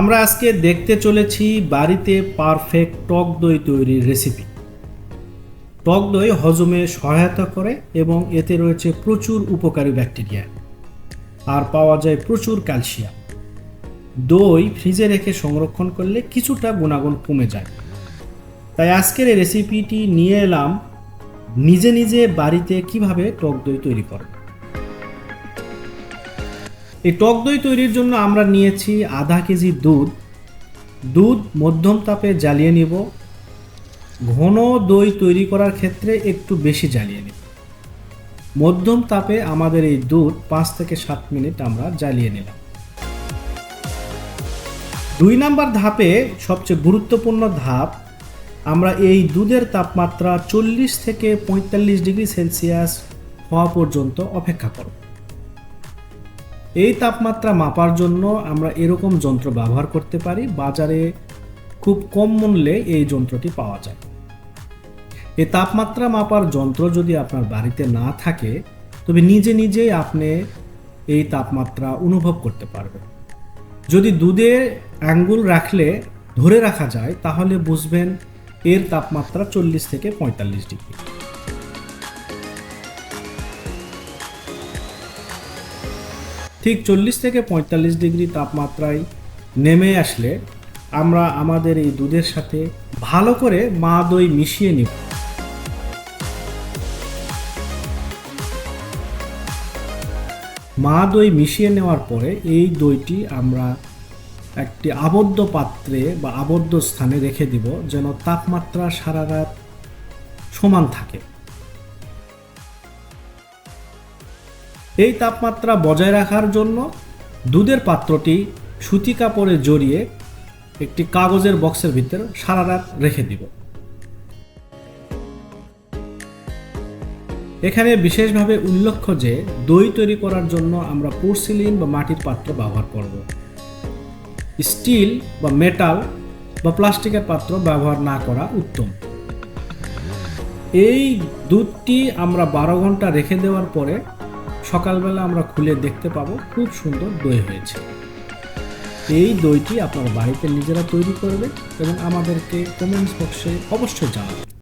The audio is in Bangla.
আমরা আজকে দেখতে চলেছি বাড়িতে পারফেক্ট টক দই তৈরির রেসিপি টক দই হজমে সহায়তা করে এবং এতে রয়েছে প্রচুর উপকারী ব্যাকটেরিয়া আর পাওয়া যায় প্রচুর ক্যালসিয়াম দই ফ্রিজে রেখে সংরক্ষণ করলে কিছুটা গুণাগুণ কমে যায়। তাই আজকের এই রেসিপিটি নিয়ে এলাম নিজে নিজে বাড়িতে কীভাবে টক দই তৈরি করবে এই টক দই তৈরির জন্য আমরা নিয়েছি আধা কেজি দুধ। দুধ মধ্যম তাপে জ্বালিয়ে নিব। ঘন দই তৈরি করার ক্ষেত্রে একটু বেশি জ্বালিয়ে নিব। মধ্যম তাপে আমাদের এই দুধ পাঁচ থেকে সাত মিনিট আমরা জ্বালিয়ে নিলাম। দুই নাম্বার ধাপে সবচেয়ে গুরুত্বপূর্ণ ধাপ, আমরা এই দুধের তাপমাত্রা চল্লিশ থেকে পঁয়তাল্লিশ ডিগ্রি সেলসিয়াস হওয়া পর্যন্ত অপেক্ষা করব। এই তাপমাত্রা মাপার জন্য আমরা এরকম যন্ত্র ব্যবহার করতে পারি। বাজারে খুব কম মূল্যে এই যন্ত্রটি পাওয়া যায়। এই তাপমাত্রা মাপার যন্ত্র যদি আপনার বাড়িতে না থাকে, তবে নিজে নিজেই আপনি এই তাপমাত্রা অনুভব করতে পারবেন। যদি দুধে আঙ্গুল রাখলে, ধরে রাখা যায়, তাহলে বুঝবেন এর তাপমাত্রা চল্লিশ থেকে পঁয়তাল্লিশ ডিগ্রি। ঠিক চল্লিশ থেকে পঁয়তাল্লিশ ডিগ্রি তাপমাত্রায় নেমে আসলে আমরা আমাদের এই দুধের সাথে ভালো করে মা দই মিশিয়ে নিব। মা দই মিশিয়ে নেওয়ার পরে এই দইটি আমরা একটি আবদ্ধ পাত্রে বা আবদ্ধ স্থানে রেখে দিব যেন তাপমাত্রা সারা রাত সমান থাকে। এই তাপমাত্রা বজায় রাখার জন্য দুধের পাত্রটি সুতি কাপড়ে জড়িয়ে একটি কাগজের বক্সের ভিতর সারা রাত রেখে দিব। এখানে বিশেষভাবে উল্লেখ্য যে দই তৈরি করার জন্য আমরা পোর্সিলিন বা মাটির পাত্র ব্যবহার করব। স্টিল বা মেটাল বা প্লাস্টিকের পাত্র ব্যবহার না করা উত্তম। এই দুধটি আমরা বারো ঘণ্টা রেখে দেওয়ার পরে সকালবেলা আমরা খুলে দেখতে পাবো খুব সুন্দর দই হয়েছে। এই দইটি আপনার বাড়িতে নিজেরা তৈরি করবে এবং আমাদেরকে কমেন্টস বক্সে অবশ্যই জানাবে